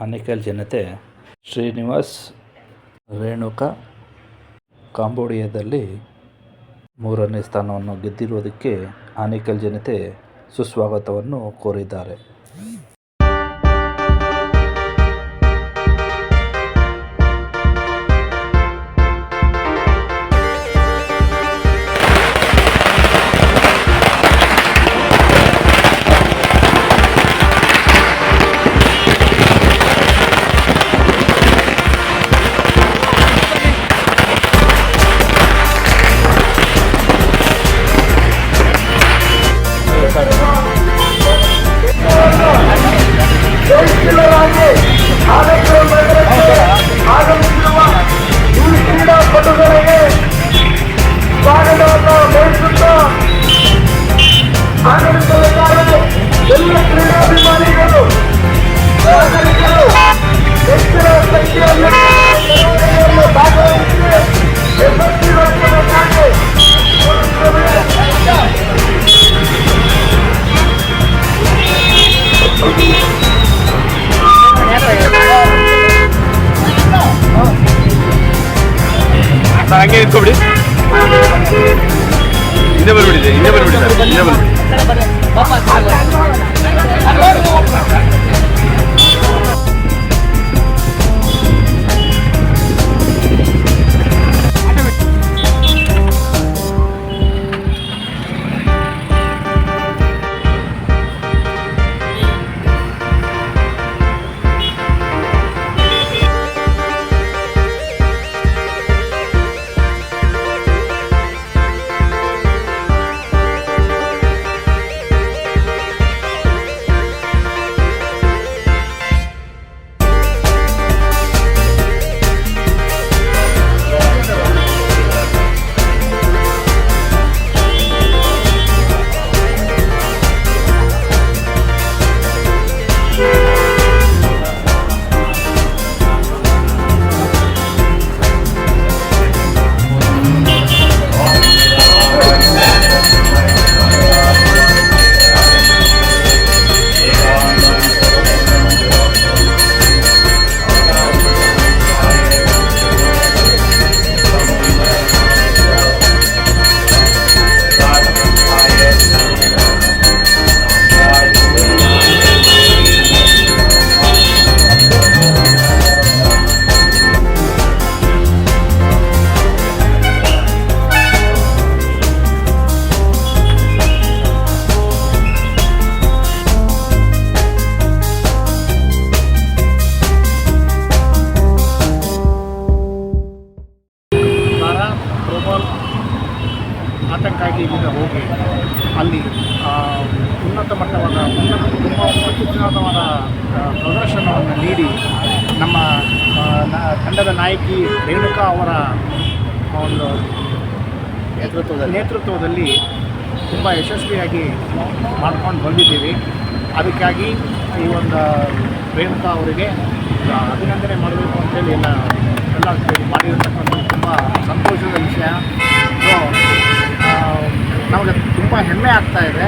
ಆನೇಕಲ್ ಜನತೆ ಶ್ರೀನಿವಾಸ್ ರೇಣುಕಾ ಕಾಂಬೋಡಿಯಾದಲ್ಲಿ ಮೂರನೇ ಸ್ಥಾನವನ್ನು ಗೆದ್ದಿರುವುದಕ್ಕೆ ಆನೇಕಲ್ ಜನತೆ ಸುಸ್ವಾಗತವನ್ನು ಕೋರಿದ್ದಾರೆ. 老板太 vào. ಆ, ಪ್ರದರ್ಶನವನ್ನು ನೀಡಿ ನಮ್ಮ ತಂಡದ ನಾಯಕಿ ರೇಣುಕಾ ಅವರ ಒಂದು ನೇತೃತ್ವದ ನೇತೃತ್ವದಲ್ಲಿ ತುಂಬ ಯಶಸ್ವಿಯಾಗಿ ಮಾಡ್ಕೊಂಡು ಬಂದಿದ್ದೀವಿ. ಅದಕ್ಕಾಗಿ ಈ ಒಂದು ರೇಣುಕಾ ಅವರಿಗೆ ಅಭಿನಂದನೆ ಮಾಡಬೇಕು ಅಂತೇಳಿ ಎಲ್ಲ ಎಲ್ಲ ಮಾಡಿರ್ತಕ್ಕಂಥದ್ದು ತುಂಬ ಸಂತೋಷದ ವಿಷಯ. ಸೊ ನಮಗೆ ತುಂಬ ಹೆಮ್ಮೆ ಆಗ್ತಾ ಇದೆ.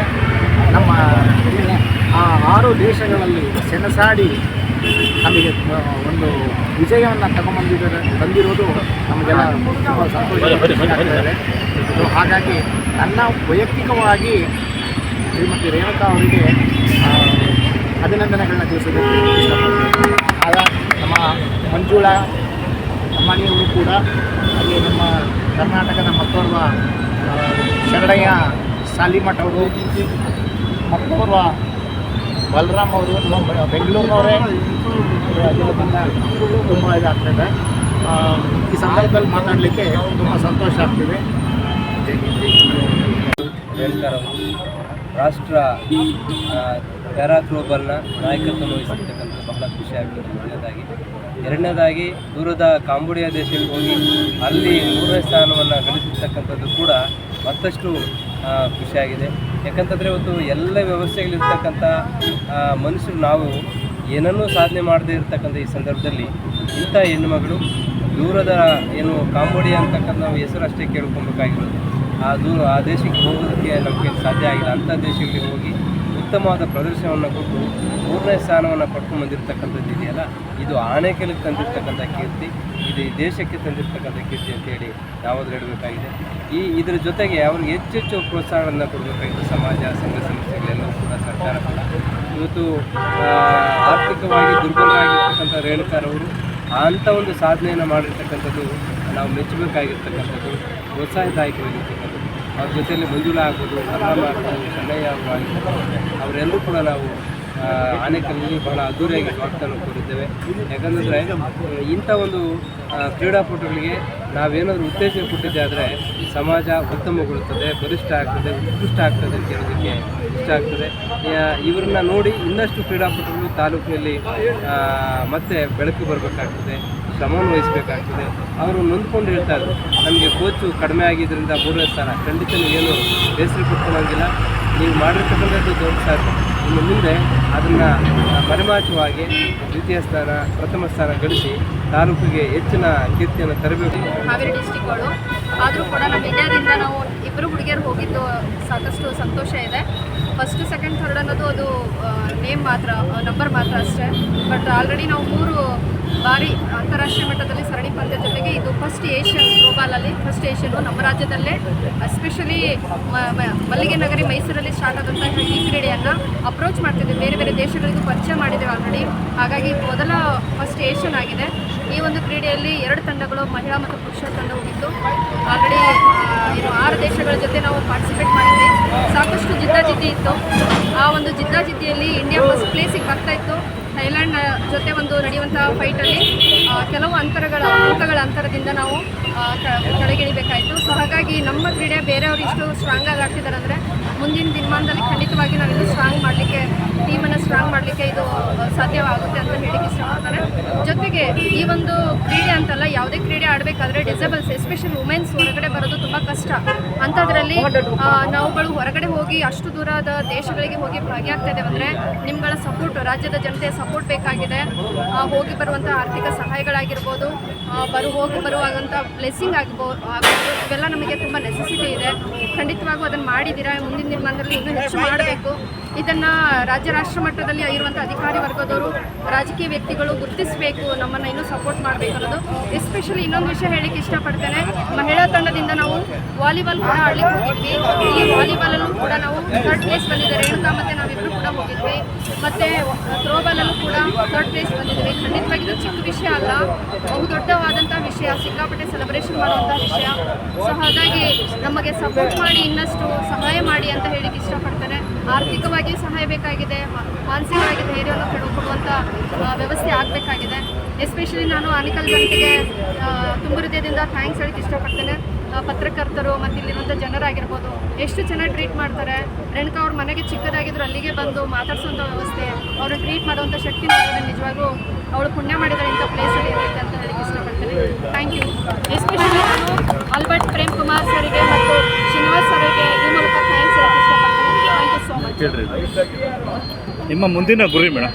ಆರು ದೇಶಗಳಲ್ಲಿ ಸೆಣಸಾಡಿ ನಮಗೆ ಒಂದು ವಿಜಯವನ್ನು ತಗೊಂಬಂದಿದ್ದಾರೆ ತಂದಿರೋದು ನಮಗೆಲ್ಲ ತುಂಬ ಸಂತೋಷದ ವಿಷಯ ಆಗ್ತಾ ಇದೆ ಸೊ ಹಾಗಾಗಿ ನನ್ನ ವೈಯಕ್ತಿಕವಾಗಿ ಶ್ರೀಮತಿ ರೇಣುಕಾ ಅವರಿಗೆ ಅಭಿನಂದನೆಗಳನ್ನ ತಿಳಿಸೋದಕ್ಕೆ ಇಷ್ಟಪಡ್ತೀನಿ. ಆಗ ನಮ್ಮ ಮಂಜುಳಾ ಅಮ್ಮನಿಯವರು ಕೂಡ ಹಾಗೆ ನಮ್ಮ ಕರ್ನಾಟಕದ ಮತ್ತೋರ್ವ ಶರಣಯ್ಯ ಸಾಲಿಮಠ ಅವರು ಮತ್ತೋರ್ವ ಬಲರಾಮ್ ಅವರು ಬೆಂಗಳೂರಿನವರೇ. ತುಂಬ ಇದಾಗ್ತದೆ ಈ ಸಂದರ್ಭದಲ್ಲಿ ಮಾತಾಡಲಿಕ್ಕೆ ತುಂಬ ಸಂತೋಷ ಆಗ್ತಿದೆ. ರಾಷ್ಟ್ರ ಪ್ಯಾರಾ ಥ್ರೋಬಾಲ್ನ ನಾಯಕತ್ವ ವಹಿಸಿರ್ತಕ್ಕಂಥ ಬಹಳ ಖುಷಿಯಾಗಿದೆ ಮೊದಲನೇದಾಗಿ ಎರಡನೇದಾಗಿ ದೂರದ ಕಾಂಬೋಡಿಯಾ ದೇಶಕ್ಕೆ ಹೋಗಿ ಅಲ್ಲಿ ಮೂರನೇ ಸ್ಥಾನವನ್ನು ಗಳಿಸಿರ್ತಕ್ಕಂಥದ್ದು ಕೂಡ ಮತ್ತಷ್ಟು ಖುಷಿಯಾಗಿದೆ. ಯಾಕಂತಂದರೆ ಇವತ್ತು ಎಲ್ಲ ವ್ಯವಸ್ಥೆಗಳಿರ್ತಕ್ಕಂಥ ಮನುಷ್ಯರು ನಾವು ಏನನ್ನೂ ಸಾಧನೆ ಮಾಡದೇ ಇರತಕ್ಕಂಥ ಈ ಸಂದರ್ಭದಲ್ಲಿ ಇಂಥ ಹೆಣ್ಣುಮಗಳು ದೂರದ ಏನು ಕಾಂಬೋಡಿಯಾ ಅಂತಕ್ಕಂಥ ನಾವು ಹೆಸರು ಅಷ್ಟೇ ಕೇಳ್ಕೊಬೇಕಾಗಿರೋದು. ಆ ದೂರ, ಆ ದೇಶಕ್ಕೆ ಹೋಗೋದಕ್ಕೆ ನಮಗೆ ಸಾಧ್ಯ ಆಗಿಲ್ಲ. ಅಂಥ ದೇಶಗಳಿಗೆ ಹೋಗಿ ಉತ್ತಮವಾದ ಪ್ರದರ್ಶನವನ್ನು ಕೊಟ್ಟು ಮೂರನೇ ಸ್ಥಾನವನ್ನು ಪಡ್ಕೊಂಡು ಬಂದಿರತಕ್ಕಂಥದ್ದು ಇದೆಯಲ್ಲ? ಇದು ಆಣೆಕಲ್ಲಿಗೆ ತಂದಿರತಕ್ಕಂಥ ಕೀರ್ತಿ, ಇದು ಈ ದೇಶಕ್ಕೆ ತಂದಿರತಕ್ಕಂಥ ಕೀರ್ತಿ ಅಂತೇಳಿ ನಾವಾದ್ರೂ ಹೇಳಬೇಕಾಗಿದೆ. ಈ ಇದರ ಜೊತೆಗೆ ಅವ್ರಿಗೆ ಹೆಚ್ಚು ಹೆಚ್ಚು ಪ್ರೋತ್ಸಾಹಗಳನ್ನು ಕೊಡಬೇಕಾಗಿದೆ ಸಮಾಜ, ಸಂಘ ಸಂಸ್ಥೆಗಳೆಲ್ಲವೂ ಕೂಡ ಸರ್ಕಾರ ಇವತ್ತು ಆರ್ಥಿಕವಾಗಿ ದುರ್ಬಲರಾಗಿರ್ತಕ್ಕಂಥ ರೇಣುಕಾರವರು ಅಂಥ ಒಂದು ಸಾಧನೆಯನ್ನು ಮಾಡಿರ್ತಕ್ಕಂಥದ್ದು ನಾವು ಮೆಚ್ಚಬೇಕಾಗಿರ್ತಕ್ಕಂಥದ್ದು, ಪ್ರೋತ್ಸಾಹದಾಯಕವಾಗಿರ್ತಕ್ಕಂಥದ್ದು. ಅವ್ರ ಜೊತೆಯಲ್ಲಿ ಮಂಜುಳಾ ಆಗ್ಬೋದು ಕರ್ಣಮ್ಮ ಆಗ್ಬೋದು ಚೆನ್ನಯ್ಯ ಆಗ್ಬೋದು. ಅವರೆಲ್ಲರೂ ಕೂಡ ನಾವು ಆನೆಕಲ್ಲಿ ಬಹಳ ಅದ್ದೂರಿಯಾಗಿ ಸ್ವಾಗತವನ್ನು ಕೋರಿದ್ದೇವೆ. ಯಾಕಂದರೆ ಇಂಥ ಒಂದು ಕ್ರೀಡಾಪಟುಗಳಿಗೆ ನಾವೇನಾದರೂ ಉತ್ತೇಜನ ಕೊಟ್ಟಿದ್ದೆ ಆದರೆ ಸಮಾಜ ಉತ್ತಮಗೊಳ್ಳುತ್ತದೆ, ಬಲಿಷ್ಠ ಆಗ್ತದೆ, ಉತ್ಕೃಷ್ಟ ಆಗ್ತದೆ ಅಂತ ಹೇಳೋದಕ್ಕೆ ಇಷ್ಟ ಆಗ್ತದೆ. ಇವರನ್ನ ನೋಡಿ ಇನ್ನಷ್ಟು ಕ್ರೀಡಾಪಟುಗಳು ತಾಲೂಕಿನಲ್ಲಿ ಮತ್ತೆ ಬೆಳಕು ಬರಬೇಕಾಗ್ತದೆ. ಶ್ರಮವನ್ನು ವಹಿಸಬೇಕಾಗ್ತದೆ ಅವರು ನೊಂದ್ಕೊಂಡು ಹೇಳ್ತಾ ಇದ್ರು, ನಮಗೆ ಕೋಚು ಕಡಿಮೆ ಆಗಿದ್ದರಿಂದ ಮೂರನೇ ಸ್ಥಾನ, ಖಂಡಿತ ಏನು ಬೇಸರ ಪಡ್ಕೊಳ್ಳೋಂಗಿಲ್ಲ ನೀವು ಮಾಡಿರ್ತಕ್ಕಂಥದ್ದು ದೊಡ್ಡ ಸಾಧನೆ ಇನ್ನು ಮುಂದೆ ಅದನ್ನು ಮರೆಮಾಚುವಾಗಿ ದ್ವಿತೀಯ ಸ್ಥಾನ, ಪ್ರಥಮ ಸ್ಥಾನ ಗಳಿಸಿ ತಾಲೂಕಿಗೆ ಹೆಚ್ಚಿನ ಕೀರ್ತಿಯನ್ನು ತರಬೇಕು. ಹಾವೇರಿ ಡಿಸ್ಟಿಕ್ಗಳು ಆದರೂ ಕೂಡ ನಮ್ಮ ಇಂಡಿಯಾದಿಂದ ನಾವು ಇಬ್ಬರು ಹುಡುಗಿಯರು ಹೋಗಿದ್ದು ಸಾಕಷ್ಟು ಸಂತೋಷ ಇದೆ. ಫಸ್ಟ್ ಸೆಕೆಂಡ್ ಥರ್ಡ್ ಅನ್ನೋದು ಅದು ನೇಮ್ ಮಾತ್ರ ನಂಬರ್ ಮಾತ್ರ ಅಷ್ಟೇ. ಬಟ್ ಆಲ್ರೆಡಿ ನಾವು ಮೂರು ಬಾರಿ ಅಂತಾರಾಷ್ಟ್ರೀಯ ಮಟ್ಟದಲ್ಲಿ ಸರಣಿ ಪಂದ್ಯ ಜೊತೆಗೆ ಇದು ಫಸ್ಟ್ ಏಷ್ಯನ್ ಗ್ಲೋಬಾಲಲ್ಲಿ ಫಸ್ಟ್ ಏಷ್ಯನು ನಮ್ಮ ರಾಜ್ಯದಲ್ಲೇ ಎಸ್ಪೆಷಲಿ ಮಲ್ಲಿಗೆ ನಗರಿ ಮೈಸೂರಲ್ಲಿ ಸ್ಟಾರ್ಟ್ ಆದಂತಹ ಈ ಕ್ರೀಡೆಯನ್ನು ಅಪ್ರೋಚ್ ಮಾಡ್ತಿದ್ದೀವಿ ಬೇರೆ ಬೇರೆ ದೇಶಗಳಿಗೂ ಪರಿಚಯ ಮಾಡಿದ್ದೇವೆ ಆಲ್ರೆಡಿ ಹಾಗಾಗಿ ಮೊದಲ ಫಸ್ಟ್ ಏಷ್ಯನ್ ಆಗಿದೆ. ಈ ಒಂದು ಕ್ರೀಡೆಯಲ್ಲಿ ಎರಡು ತಂಡಗಳು, ಮಹಿಳಾ ಮತ್ತು ಪುರುಷರ ತಂಡ ಹೋಗಿತ್ತು ಆಲ್ರೆಡಿ ಏನು ಆರು ದೇಶಗಳ ಜೊತೆ ನಾವು ಪಾರ್ಟಿಸಿಪೇಟ್ ಮಾಡಿದ್ವಿ. ಸಾಕಷ್ಟು ಜಿದ್ದಾಜಿದ್ದಿ ಇತ್ತು. ಆ ಒಂದು ಜಿದ್ದಾಜಿದ್ದಿಯಲ್ಲಿ ಇಂಡಿಯಾ ಫಸ್ಟ್ ಪ್ಲೇಸಿಗೆ ಬರ್ತಾ ಇತ್ತು. ಥೈಲ್ಯಾಂಡ್ ಜೊತೆ ಒಂದು ನಡೆಯುವಂಥ ಫೈಟಲ್ಲಿ ಕೆಲವು ಅಂತರಗಳ ಅಂಕಗಳ ಅಂತರದಿಂದ ನಾವು ಕೆಳಗಿಳಿಬೇಕಾಯಿತು ಸೊ ಹಾಗಾಗಿ ನಮ್ಮ ಕ್ರೀಡೆ ಬೇರೆಯವರು ಇಷ್ಟು ಸ್ಟ್ರಾಂಗ್ ಆಗಿ ಆಡ್ತಿದ್ದಾರೆ ಅಂದರೆ ಮುಂದಿನ ದಿನಮಾನದಲ್ಲಿ ಖಂಡಿತವಾಗಿ ನಾವಿನ್ನೂ ಸ್ಟ್ರಾಂಗ್ ಮಾಡಲಿಕ್ಕೆ ಟೀಮನ್ನು ಸ್ಟ್ರಾಂಗ್ ಮಾಡಲಿಕ್ಕೆ ಇದು ಸಾಧ್ಯವಾಗುತ್ತೆ ಅಂತ ಹೇಳಿಕ್ಕೆ ಇಷ್ಟಪಡ್ತಾರೆ ಜೊತೆಗೆ ಈ ಒಂದು ಕ್ರೀಡೆ ಅಂತಲ್ಲ, ಯಾವುದೇ ಕ್ರೀಡೆ ಆಡಬೇಕಾದ್ರೆ ಡಿಸೇಬಲ್ಸ್ ಎಸ್ಪೆಷಲಿ ವುಮೆನ್ಸ್ ಹೊರಗಡೆ ಬರೋದು ತುಂಬ ಕಷ್ಟ. ಅಂಥದ್ರಲ್ಲಿ ನಾವುಗಳು ಹೊರಗಡೆ ಹೋಗಿ ಅಷ್ಟು ದೂರದ ದೇಶಗಳಿಗೆ ಹೋಗಿ ಭಾಗಿಯಾಗ್ತಾ ಇದ್ದೇವೆ ಅಂದರೆ ನಿಮ್ಗಳ ಸಪೋರ್ಟ್ ರಾಜ್ಯದ ಜನತೆಯ ಸಪೋರ್ಟ್ ಬೇಕಾಗಿದೆ. ಹೋಗಿ ಬರುವಂಥ ಆರ್ಥಿಕ ಸಹಾಯಗಳಾಗಿರ್ಬೋದು ಆ, ಬರು ಹೋಗಿ ಬರುವಾಗಂಥ ಬ್ಲೆಸ್ಸಿಂಗ್ ಆಗ್ಬೋ ಆಗ್ಬೋದು. ಇವೆಲ್ಲ ನಮಗೆ ತುಂಬ ನೆಸೆಸಿಟಿ ಇದೆ. ಖಂಡಿತವಾಗೂ ಅದನ್ನು ಮಾಡಿದ್ದೀರಾ? ಮುಂದಿನ ದಿನಮಾನದಲ್ಲಿ ಇನ್ನೂ ಹೆಚ್ಚು ಮಾಡಬೇಕು. ಇದನ್ನು ರಾಜ್ಯ ರಾಷ್ಟ್ರ ಮಟ್ಟದಲ್ಲಿ ಇರುವಂಥ ಅಧಿಕಾರಿ ವರ್ಗದವರು ರಾಜಕೀಯ ವ್ಯಕ್ತಿಗಳು ಗುರುತಿಸಬೇಕು, ನಮ್ಮನ್ನು ಇನ್ನೂ ಸಪೋರ್ಟ್ ಮಾಡಬೇಕು ಅನ್ನೋದು. ಎಸ್ಪೆಷಲಿ ಇನ್ನೊಂದು ವಿಷಯ ಹೇಳಿಕ್ಕೆ ಇಷ್ಟಪಡ್ತೇನೆ, ಮಹಿಳಾ ತಂಡದಿಂದ ನಾವು ವಾಲಿಬಾಲ್ ಕೂಡ ಆಡ್ಲಿಕ್ಕೆ ಹೋಗಿದ್ವಿ. ಈ ವಾಲಿಬಾಲಲ್ಲೂ ಕೂಡ ನಾವು ಥರ್ಡ್ ಪ್ಲೇಸ್ ಬಂದಿದ್ದೆ ರೇಣುಕಾ ಮತ್ತು ನಾವಿಬ್ಬರು ಕೂಡ ಹೋಗಿದ್ವಿ. ಮತ್ತು ಥ್ರೋಬಾಲಲ್ಲೂ ಕೂಡ ಥರ್ಡ್ ಪ್ಲೇಸ್ ಬಂದಿದ್ವಿ ಖಂಡಿತವಾಗಿ ಇದು ಚಿಕ್ಕ ವಿಷಯ ಅಲ್ಲ ಬಹುದೊಡ್ಡವಾದಂಥ ವಿಷಯ, ಸಿಕ್ಕಾಪಟ್ಟೆ ಸೆಲೆಬ್ರೇಷನ್ ಮಾಡುವಂಥ ವಿಷಯ. ಸೊ ಹಾಗಾಗಿ ನಮಗೆ ಸಪೋರ್ಟ್ ಮಾಡಿ ಇನ್ನಷ್ಟು ಸಹಾಯ ಮಾಡಿ ಅಂತ ಹೇಳಿಕ್ಕೆ ಇಷ್ಟಪಡ್ತೇನೆ. ಆರ್ಥಿಕವಾಗಿಯೂ ಸಹಾಯ ಬೇಕಾಗಿದೆ ಮಾನಸಿಕವಾಗಿ ಧೈರ್ಯವನ್ನು ಕೊಡು ಕೊಡುವಂಥ ವ್ಯವಸ್ಥೆ ಆಗಬೇಕಾಗಿದೆ. ಎಸ್ಪೆಷಲಿ ನಾನು ಆನಿಕಲ್ ಆ, ತುಂಬ ಹೃದಯದಿಂದ ಥ್ಯಾಂಕ್ಸ್ ಹೇಳಕ್ಕೆ ಇಷ್ಟಪಡ್ತೇನೆ. ಪತ್ರಕರ್ತರು ಮತ್ತು ಇಲ್ಲಿರುವಂಥ ಜನರಾಗಿರ್ಬೋದು ಎಷ್ಟು ಚೆನ್ನಾಗಿ ಟ್ರೀಟ್ ಮಾಡ್ತಾರೆ ರೇಣುಕಾ ಅವ್ರ ಮನೆಗೆ ಚಿಕ್ಕದಾಗಿದ್ರು ಅಲ್ಲಿಗೆ ಬಂದು ಮಾತಾಡ್ಸೋಂಥ ವ್ಯವಸ್ಥೆ ಅವ್ರನ್ನ ಟ್ರೀಟ್ ಮಾಡುವಂಥ ಶಕ್ತಿ ನಿಜವಾಗ್ಲೂ ಅವಳು ಪುಣ್ಯ ಮಾಡಿದ್ದಾರೆ ಇಂಥ ಪ್ಲೇಸಲ್ಲಿ ಇರಬೇಕು ಅಂತ ಹೇಳಿ ಇಷ್ಟಪಡ್ತೇನೆ. ಥ್ಯಾಂಕ್ ಯು ಎಸ್ಪೆಷಲಿ ನಾನು ಆಲ್ಬರ್ಟ್ ಪ್ರೇಮ್ ಕುಮಾರ್ ಸರಿಗೆ ಮತ್ತು ಶ್ರೀನಿವಾಸ್ ಸರಿಗೆ ಈ ಮೂಲಕ ಥ್ಯಾಂಕ್ಸ್ ಹೇಳಕ್ಕೆ ಇಷ್ಟಪಡ್ತೇನೆ ಥ್ಯಾಂಕ್ ಯು ಸೋ ಮಚ್ ಕೇಳ್ರಿ. ನಿಮ್ಮ ಮುಂದಿನ ಗುರಿ ಮೇಡಮ್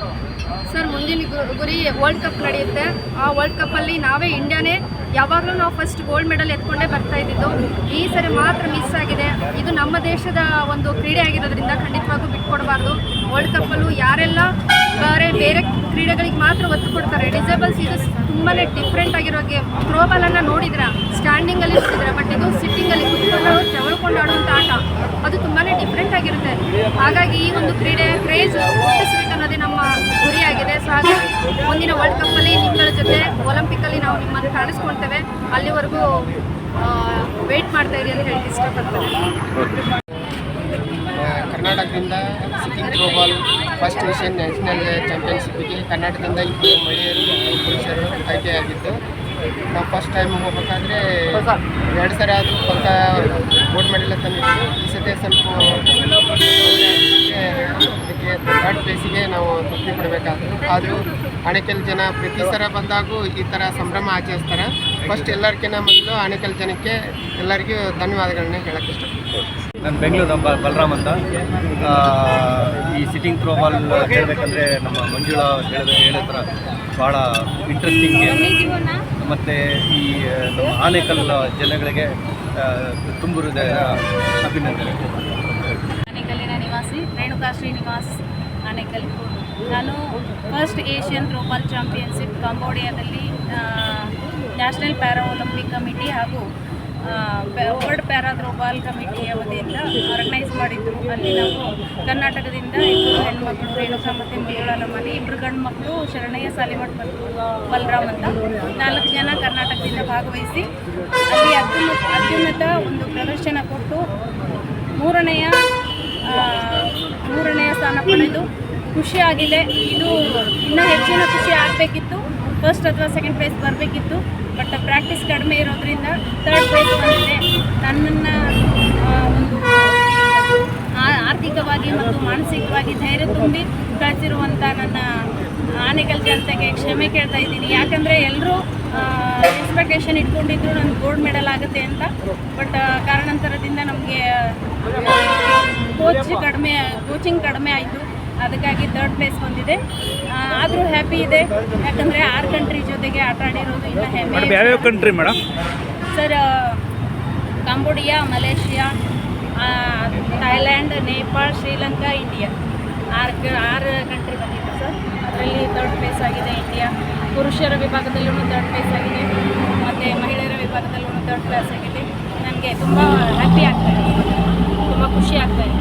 ಸರ್, ಮುಂದಿನ ಗುರಿ ವರ್ಲ್ಡ್ ಕಪ್ ನಡೆಯುತ್ತೆ. ಆ ವರ್ಲ್ಡ್ ಕಪ್ಪಲ್ಲಿ ನಾವೇ ಇಂಡಿಯಾನೇ ಯಾವಾಗಲೂ ನಾವು ಫಸ್ಟ್ ಗೋಲ್ಡ್ ಮೆಡಲ್ ಎತ್ಕೊಂಡೇ ಬರ್ತಾ ಇದ್ದಿದ್ದು. ಈ ಸರಿ ಮಾತ್ರ ಮಿಸ್ ಆಗಿದೆ. ಇದು ನಮ್ಮ ದೇಶದ ಒಂದು ಕ್ರೀಡೆ ಆಗಿರೋದ್ರಿಂದ ಖಂಡಿತವಾಗೂ ಬಿಟ್ಕೊಡಬಾರ್ದು. ವರ್ಲ್ಡ್ ಕಪ್ಪಲ್ಲೂ ಯಾರೆಲ್ಲ ಬೇರೆ ಬೇರೆ ಕ್ರೀಡೆಗಳಿಗೆ ಮಾತ್ರ ಒತ್ತು ಕೊಡ್ತಾರೆ. ಡಿಸೇಬಲ್ಸ್ ಇದು ತುಂಬಾ ಡಿಫ್ರೆಂಟ್ ಆಗಿರೋ ಗೇಮ್ ಥ್ರೋಬಾಲನ್ನು ನೋಡಿದ್ರೆ? ಸ್ಟ್ಯಾಂಡಿಂಗಲ್ಲಿ ನೋಡಿದ್ರೆ? ಬಟ್ ಇದು ಸಿಟ್ಟಿಂಗಲ್ಲಿ ಕುತ್ಕೊಂಡು ತೆವಳ್ಕೊಂಡು ಆಡುವಂಥ ಆಟ ಅದು ತುಂಬಾ ಡಿಫ್ರೆಂಟ್ ಆಗಿರುತ್ತೆ. ಹಾಗಾಗಿ ಈ ಒಂದು ಕ್ರೀಡೆ ಕ್ರೇಜ್ ಹುಟ್ಟಿಸ್ಬೇಕು ಅನ್ನೋದೇ ನಮ್ಮ ಗುರಿಯಾಗಿದೆ ಸೊ ಹಾಗಾಗಿ ಮುಂದಿನ ವರ್ಲ್ಡ್ ಕಪ್ಪಲ್ಲಿ ನಿಮ್ಮಗಳ ಜೊತೆ ಒಲಿಂಪಿಕ್ಕಲ್ಲಿ ನಾವು ನಿಮ್ಮನ್ನು ಕಾಣಿಸ್ಕೊಳ್ತೇವೆ. ಅಲ್ಲಿವರೆಗೂ ವೆಯ್ಟ್ ಮಾಡ್ತಾ ಇರಿ ಅಂತ ಹೇಳಿ ಇಷ್ಟಪಡ್ತೇನೆ. ಕರ್ನಾಟಕದಿಂದ sitting throwball first Asian national ಚಾಂಪಿಯನ್ಶಿಪ್ಗೆ ಕರ್ನಾಟಕದಿಂದ ಇಬ್ಬರು ಮಹಿಳೆಯರು ಪುರುಷರು ಆಯ್ಕೆಯಾಗಿದ್ದು ನಾವು ಫಸ್ಟ್ ಟೈಮ್ ಹೋಗ್ಬೇಕಾದ್ರೆ ಎರಡು ಸರಿ ಆದರೂ ಪಕ್ಕ ಗೋಲ್ಡ್ ಮೆಡಲ್ ತಂದಿತ್ತು ಈ ಸತಿ ಸ್ವಲ್ಪ ಅದಕ್ಕೆ ಥರ್ಡ್ ಪ್ಲೇಸಿಗೆ ನಾವು ತೃಪ್ತಿ ಪಡಬೇಕಾದ್ರು. ಆದರೂ ಆಣೆಕಲ್ ಜನ ಪ್ರತಿ ಸಲ ಬಂದಾಗೂ ಈ ಥರ ಸಂಭ್ರಮ ಆಚರಿಸ್ತಾರೆ. ಫಸ್ಟ್ ಎಲ್ಲರಿಗಿಂತ ಮೊದಲು ಆಣೆಕಲ್ ಜನಕ್ಕೆ ಎಲ್ಲರಿಗೂ ಧನ್ಯವಾದಗಳನ್ನ ಹೇಳಕ್ಕೆ ಇಷ್ಟಪಡ್ತೀನಿ. ನಾನು ಬೆಂಗಳೂರು ಬ ಬಲರಾಮ್ ಅಂತ. ಈ ಸಿಟ್ಟಿಂಗ್ ಥ್ರೋಬಾಲ್ ಹೇಳಬೇಕಂದ್ರೆ ನಮ್ಮ ಮಂಜುಳಾ ಹೇಳಿದ ಹೇಳೋ ಥರ ಭಾಳ ಇಂಟ್ರೆಸ್ಟಿಂಗ್ ಮತ್ತು ಈ ನಮ್ಮ ಆನೆಕಲ್ ಜನಗಳಿಗೆ ತುಂಬ ಹೃದಯ ಅಭಿನಂದನೆ. ಆನೇಕಲ್ಲಿನ ನಿವಾಸಿ, ರೇಣುಕಾ ಶ್ರೀನಿವಾಸ್ ಆನೇಕಲ್ ನಾನು ಫಸ್ಟ್ ಏಷ್ಯನ್ ಥ್ರೋಬಾಲ್ ಚಾಂಪಿಯನ್ಶಿಪ್ ಕಾಂಬೋಡಿಯಾದಲ್ಲಿ ನ್ಯಾಷನಲ್ ಪ್ಯಾರಾ ಒಲಿಂಪಿಕ್ ಕಮಿಟಿ ಹಾಗೂ ವರ್ಲ್ಡ್ ಪ್ಯಾರಾ ಥ್ರೋಬಾಲ್ ಕಮಿಟಿಯ ವತಿಯಿಂದ ಆರ್ಗನೈಸ್ ಮಾಡಿದ್ರು. ಅಲ್ಲಿ ನಾವು ಕರ್ನಾಟಕದಿಂದ ಇಬ್ಬರು ಹೆಣ್ಮಕ್ಳು ರೇಣುಕಾ ಮತ್ತು ಮೃದುಳಾ ನಮ್ಮಲ್ಲಿ ಇಬ್ಬರು ಗಂಡು ಮಕ್ಕಳು ಶರಣಯ್ಯ ಸಾಲಿಮಠ್ ಮತ್ತು ಬಲರಾಮ್ ಅಂತ ನಾಲ್ಕು ಜನ ಕರ್ನಾಟಕದಿಂದ ಭಾಗವಹಿಸಿ ಅಲ್ಲಿ ಅತ್ಯುನ್ನತ ಅತ್ಯುನ್ನತ ಒಂದು ಪ್ರದರ್ಶನ ಕೊಟ್ಟು ಮೂರನೆಯ ಮೂರನೆಯ ಸ್ಥಾನ ಪಡೆದು ಖುಷಿಯಾಗಿದೆ ಇದು ಇನ್ನೂ ಹೆಚ್ಚಿನ ಖುಷಿ ಆಗಬೇಕಿತ್ತು. ಫಸ್ಟ್ ಅಥವಾ ಸೆಕೆಂಡ್ ಪ್ರೈಸ್ ಬರಬೇಕಿತ್ತು ಬಟ್ ಪ್ರಾಕ್ಟೀಸ್ ಕಡಿಮೆ ಇರೋದ್ರಿಂದ ಥರ್ಡ್ ಪ್ರೈಸ್ ಬಂದಿದೆ. ನನ್ನನ್ನು ಒಂದು ಆರ್ಥಿಕವಾಗಿ ಮತ್ತು ಮಾನಸಿಕವಾಗಿ ಧೈರ್ಯ ತುಂಬಿ ಕಳಿಸಿರುವಂಥ ನನ್ನ ಆನೆಗಲ್ ಜನತೆಗೆ ಕ್ಷಮೆ ಕೇಳ್ತಾ ಇದ್ದೀನಿ. ಯಾಕಂದರೆ ಎಲ್ಲರೂ ಎಕ್ಸ್ಪೆಕ್ಟೇಷನ್ ಇಟ್ಕೊಂಡಿದ್ರು ನನ್ನ ಗೋಲ್ಡ್ ಮೆಡಲ್ ಆಗುತ್ತೆ ಅಂತ ಬಟ್ ಕಾರಣಾಂತರದಿಂದ ನಮಗೆ ಕೋಚ್ ಕಡಿಮೆ ಕೋಚಿಂಗ್ ಕಡಿಮೆ ಆಯಿತು. ಅದಕ್ಕಾಗಿ ಥರ್ಡ್ ಪ್ಲೇಸ್ ಬಂದಿದೆ. ಆದರೂ ಹ್ಯಾಪಿ ಇದೆ. ಯಾಕಂದರೆ ಆರು ಕಂಟ್ರಿ ಜೊತೆಗೆ ಆಟ ಆಡಿರೋದು ಇನ್ನೂ ಹ್ಯಾಪಿ ಯಾವ್ಯಾವ country madam? Sir Cambodia Malaysia Thailand Nepal Sri Lanka India ಆರು ಆರು ಕಂಟ್ರಿ ಬಂದಿದೆ ಸರ್ ಅದರಲ್ಲಿ ಥರ್ಡ್ ಪ್ಲೇಸ್ ಆಗಿದೆ ಇಂಡಿಯಾ ಪುರುಷರ ವಿಭಾಗದಲ್ಲೂ ಥರ್ಡ್ ಪ್ಲೇಸ್ ಆಗಿದೆ. ಮತ್ತು ಮಹಿಳೆಯರ ವಿಭಾಗದಲ್ಲೂ ಥರ್ಡ್ ಪ್ಲೇಸ್ ಆಗಿದೆ. ನನಗೆ ತುಂಬ ಹ್ಯಾಪಿ ಆಗ್ತಾ ಇದೆ ತುಂಬ ಖುಷಿ ಆಗ್ತಾ ಇದೆ.